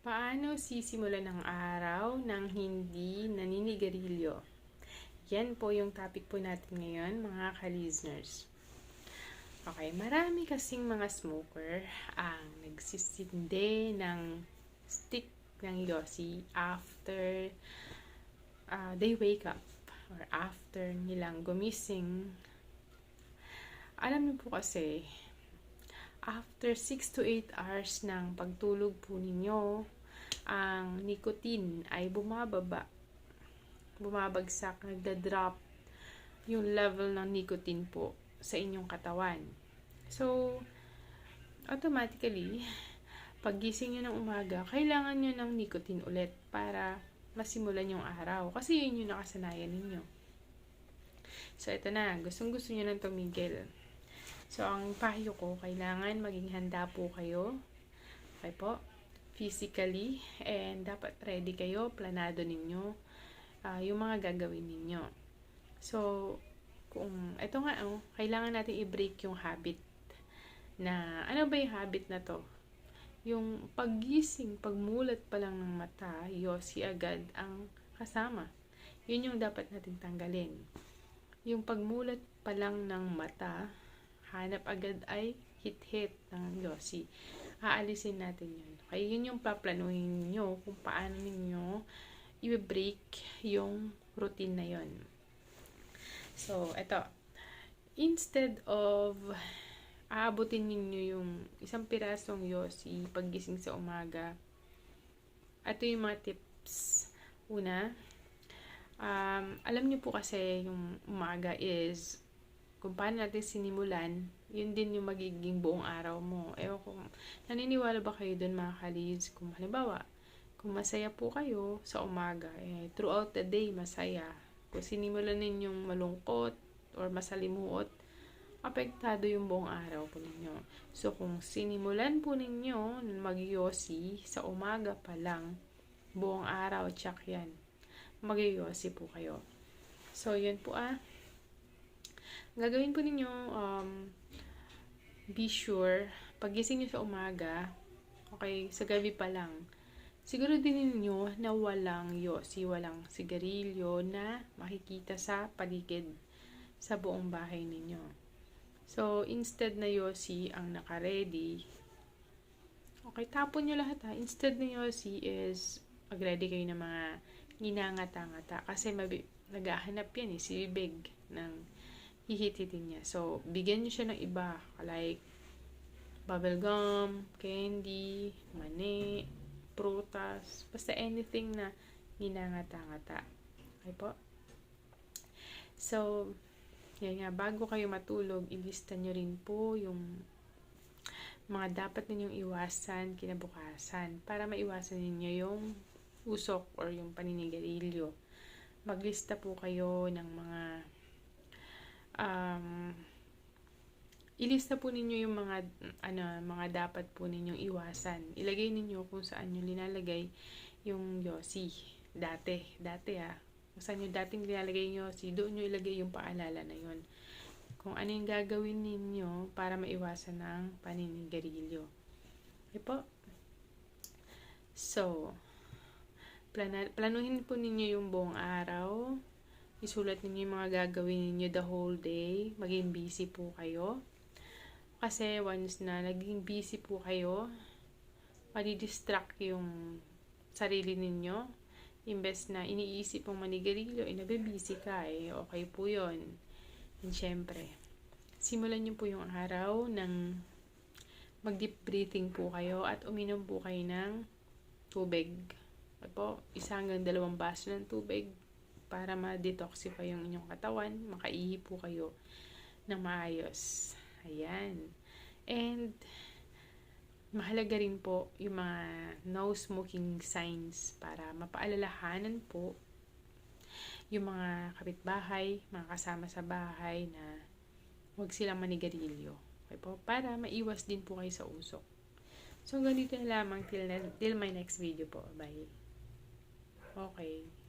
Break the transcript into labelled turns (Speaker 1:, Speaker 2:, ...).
Speaker 1: Paano sisimulan ng araw ng hindi naninigarilyo? Yan po yung topic po natin ngayon, mga ka-listeners. Okay, marami kasing mga smoker ang nagsisindi ng stick ng Yossi after uh, they wake up or after nilang gumising. Alam niyo po kasi, after 6 to 8 hours ng pagtulog po ninyo, ang nicotine ay bumababa. Bumabagsak, nagda-drop yung level ng nicotine po sa inyong katawan. So, automatically, paggising nyo ng umaga, kailangan nyo ng nicotine ulit para masimulan yung araw. Kasi yun yung nakasanayan ninyo. So, ito na. Gustong gusto nyo nang tumigil. So, ang payo ko, kailangan maging handa po kayo. Okay po? Physically. And dapat ready kayo. Planado ninyo. Uh, yung mga gagawin ninyo. So, kung, ito nga, oh, kailangan natin i-break yung habit na, ano ba yung habit na to? Yung paggising, pagmulat pa lang ng mata, yosi agad ang kasama. Yun yung dapat natin tanggalin. Yung pagmulat pa lang ng mata, hanap agad ay hit-hit ng Yossi. Aalisin natin yun. Kaya yun yung paplanuhin nyo kung paano ninyo i-break yung routine na yun. So, eto. Instead of aabutin ninyo yung isang pirasong Yossi paggising sa umaga, ito yung mga tips. Una, um, alam niyo po kasi yung umaga is kung paano natin sinimulan, yun din yung magiging buong araw mo. Ewan ko, naniniwala ba kayo dun mga kalids? Kung halimbawa, kung masaya po kayo sa umaga, eh, throughout the day, masaya. Kung sinimulan ninyong malungkot or masalimuot, apektado yung buong araw po ninyo. So, kung sinimulan po ninyo magyosi sa umaga pa lang, buong araw, tsak yan. Magyosi po kayo. So, yun po ah gagawin po ninyo, um, be sure, pagising nyo sa umaga, okay, sa gabi pa lang, siguro din ninyo na walang yosi, walang sigarilyo na makikita sa paligid sa buong bahay ninyo. So, instead na yosi ang naka-ready, okay, tapon nyo lahat ha. Instead na yosi is, mag-ready kayo ng mga ginangata-ngata. Kasi mabi- naghahanap yan eh, si bibig ng hihititin niya. So, bigyan niyo siya ng iba. Like, bubble gum, candy, mani, prutas, basta anything na ninangata-ngata. Okay po? So, yan nga, bago kayo matulog, ilista nyo rin po yung mga dapat ninyong iwasan kinabukasan para maiwasan ninyo yung usok or yung paninigarilyo. Maglista po kayo ng mga um, ilista po ninyo yung mga ano mga dapat po ninyong iwasan. Ilagay ninyo kung saan niyo linalagay yung yosi. Dati, dati ah. Kung saan niyo dating linalagay yung yosi, doon niyo ilagay yung paalala na yon. Kung ano yung gagawin ninyo para maiwasan ng paninigarilyo. Okay po? So, plana, planuhin po ninyo yung buong araw isulat ninyo yung mga gagawin ninyo the whole day. Maging busy po kayo. Kasi once na naging busy po kayo, madidistract yung sarili ninyo. Imbes na iniisip mong manigarilyo, eh, nabibisi ka eh. Okay po yon And syempre, simulan nyo po yung araw ng mag-deep breathing po kayo at uminom po kayo ng tubig. At po, isa hanggang dalawang baso ng tubig para ma-detoxify yung inyong katawan, makaihi po kayo ng maayos. Ayan. And, mahalaga rin po yung mga no smoking signs para mapaalalahanan po yung mga kapitbahay, mga kasama sa bahay na huwag silang manigarilyo. Okay po? Para maiwas din po kayo sa usok. So, ganito na lamang till, till my next video po. Bye. Okay.